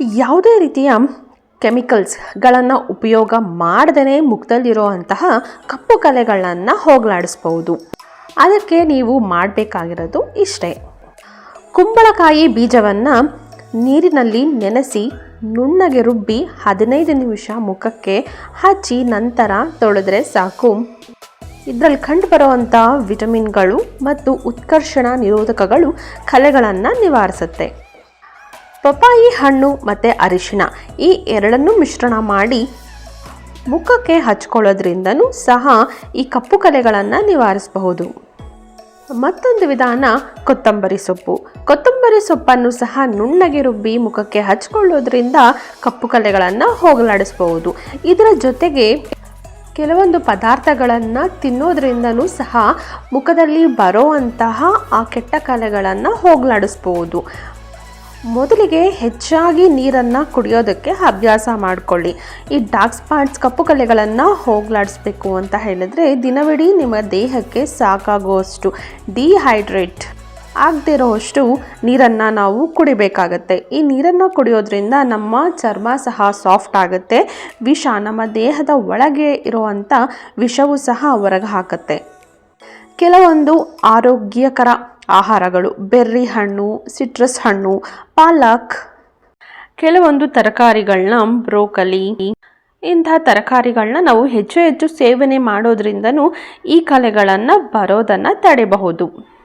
ಯಾವುದೇ ರೀತಿಯ ಕೆಮಿಕಲ್ಸ್ಗಳನ್ನು ಉಪಯೋಗ ಮಾಡದೇ ಮುಖದಲ್ಲಿರುವಂತಹ ಕಪ್ಪು ಕಲೆಗಳನ್ನು ಹೋಗಲಾಡಿಸ್ಬೋದು ಅದಕ್ಕೆ ನೀವು ಮಾಡಬೇಕಾಗಿರೋದು ಇಷ್ಟೇ. ಕುಂಬಳಕಾಯಿ ಬೀಜವನ್ನು ನೀರಿನಲ್ಲಿ ನೆನೆಸಿ ನುಣ್ಣಗೆ ರುಬ್ಬಿ ಹದಿನೈದು ನಿಮಿಷ ಮುಖಕ್ಕೆ ಹಚ್ಚಿ ನಂತರ ತೊಳೆದ್ರೆ ಸಾಕು. ಇದರಲ್ಲಿ ಕಂಡು ಬರುವಂಥ ವಿಟಮಿನ್ಗಳು ಮತ್ತು ಉತ್ಕರ್ಷಣ ನಿರೋಧಕಗಳು ಕಲೆಗಳನ್ನು ನಿವಾರಿಸುತ್ತೆ. ಪಪಾಯಿ ಹಣ್ಣು ಮತ್ತು ಅರಿಶಿಣ ಈ ಎರಡನ್ನು ಮಿಶ್ರಣ ಮಾಡಿ ಮುಖಕ್ಕೆ ಹಚ್ಕೊಳ್ಳೋದ್ರಿಂದನೂ ಸಹ ಈ ಕಪ್ಪು ಕಲೆಗಳನ್ನು ನಿವಾರಿಸಬಹುದು. ಮತ್ತೊಂದು ವಿಧಾನ ಕೊತ್ತಂಬರಿ ಸೊಪ್ಪು. ಕೊತ್ತಂಬರಿ ಸೊಪ್ಪನ್ನು ಸಹ ನುಣ್ಣಗೆ ರುಬ್ಬಿ ಮುಖಕ್ಕೆ ಹಚ್ಕೊಳ್ಳೋದ್ರಿಂದ ಕಪ್ಪು ಕಲೆಗಳನ್ನು ಹೋಗಲಾಡಿಸಬಹುದು. ಇದರ ಜೊತೆಗೆ ಕೆಲವೊಂದು ಪದಾರ್ಥಗಳನ್ನು ತಿನ್ನೋದ್ರಿಂದನೂ ಸಹ ಮುಖದಲ್ಲಿ ಬರೋವಂತಹ ಆ ಕೆಟ್ಟ ಕಲೆಗಳನ್ನು ಹೋಗಲಾಡಿಸ್ಬೋದು ಮೊದಲಿಗೆ ಹೆಚ್ಚಾಗಿ ನೀರನ್ನು ಕುಡಿಯೋದಕ್ಕೆ ಅಭ್ಯಾಸ ಮಾಡಿಕೊಳ್ಳಿ. ಈ ಡಾರ್ಕ್ ಸ್ಪಾಟ್ಸ್ ಕಪ್ಪು ಕಲೆಗಳನ್ನು ಹೋಗಲಾಡಿಸ್ಬೇಕು ಅಂತ ಹೇಳಿದ್ರೆ ದಿನವಿಡೀ ನಿಮ್ಮ ದೇಹಕ್ಕೆ ಸಾಕಾಗುವಷ್ಟು ಡಿಹೈಡ್ರೇಟ್ ಆಗದೇ ಇರೋವಷ್ಟು ನೀರನ್ನು ನಾವು ಕುಡಿಬೇಕಾಗತ್ತೆ. ಈ ನೀರನ್ನು ಕುಡಿಯೋದ್ರಿಂದ ನಮ್ಮ ಚರ್ಮ ಸಹ ಸಾಫ್ಟ್ ಆಗುತ್ತೆ. ವಿಷ ನಮ್ಮ ದೇಹದ ಒಳಗೆ ಇರುವಂಥ ವಿಷವೂ ಸಹ ಹೊರಗೆ ಹಾಕುತ್ತೆ. ಕೆಲವೊಂದು ಆರೋಗ್ಯಕರ ಆಹಾರಗಳು, ಬೆರ್ರಿ ಹಣ್ಣು, ಸಿಟ್ರಸ್ ಹಣ್ಣು, ಪಾಲಕ್. ಕೆಲವೊಂದು ತರಕಾರಿಗಳನ್ನ ಬ್ರೋಕಲಿ, ಇಂಥ ತರಕಾರಿಗಳನ್ನ ನಾವು ಹೆಚ್ಚು ಹೆಚ್ಚು ಸೇವನೆ ಮಾಡೋದ್ರಿಂದನೂ ಈ ಕಲೆಗಳನ್ನು ಬರೋದನ್ನು ತಡೆಯಬಹುದು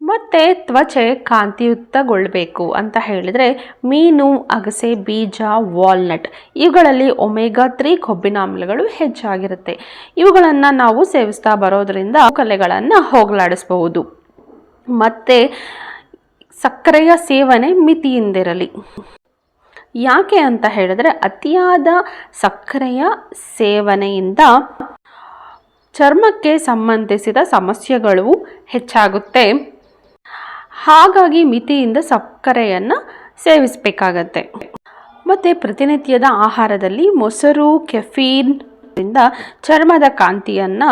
ಮತ್ತು ತ್ವಚೆ ಕಾಂತಿಯುಕ್ತಗೊಳ್ಳಬೇಕು ಅಂತ ಹೇಳಿದರೆ ಮೀನು, ಅಗಸೆ, ಬೀಜ, ವಾಲ್ನಟ್ ಇವುಗಳಲ್ಲಿ ಒಮೆಗಾ ತ್ರೀ ಕೊಬ್ಬಿನಾಮ್ಲಗಳು ಹೆಚ್ಚಾಗಿರುತ್ತೆ. ಇವುಗಳನ್ನು ನಾವು ಸೇವಿಸ್ತಾ ಬರೋದರಿಂದ ಕಲೆಗಳನ್ನು ಹೋಗಲಾಡಿಸಬಹುದು. ಮತ್ತು ಸಕ್ಕರೆಯ ಸೇವನೆ ಮಿತಿಯಿಂದಿರಲಿ. ಯಾಕೆ ಅಂತ ಹೇಳಿದ್ರೆ ಅತಿಯಾದ ಸಕ್ಕರೆಯ ಸೇವನೆಯಿಂದ ಚರ್ಮಕ್ಕೆ ಸಂಬಂಧಿಸಿದ ಸಮಸ್ಯೆಗಳು ಹೆಚ್ಚಾಗುತ್ತೆ. ಹಾಗಾಗಿ ಮಿತಿಯಿಂದ ಸಕ್ಕರೆಯನ್ನು ಸೇವಿಸಬೇಕಾಗತ್ತೆ. ಮತ್ತು ಪ್ರತಿನಿತ್ಯದ ಆಹಾರದಲ್ಲಿ ಮೊಸರು, ಕೆಫೀನ್ ಚರ್ಮದ ಕಾಂತಿಯನ್ನು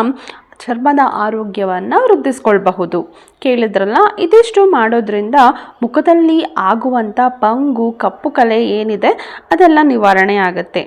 ಚರ್ಮದ ಆರೋಗ್ಯವನ್ನು ವೃದ್ಧಿಸ್ಕೊಳ್ಬಹುದು. ಕೇಳಿದ್ರಲ್ಲ, ಇದಿಷ್ಟು ಮಾಡೋದ್ರಿಂದ ಮುಖದಲ್ಲಿ ಆಗುವಂಥ ಪಂಗು, ಕಪ್ಪು ಕಲೆ ಏನಿದೆ, ಅದೆಲ್ಲ ನಿವಾರಣೆ ಆಗುತ್ತೆ.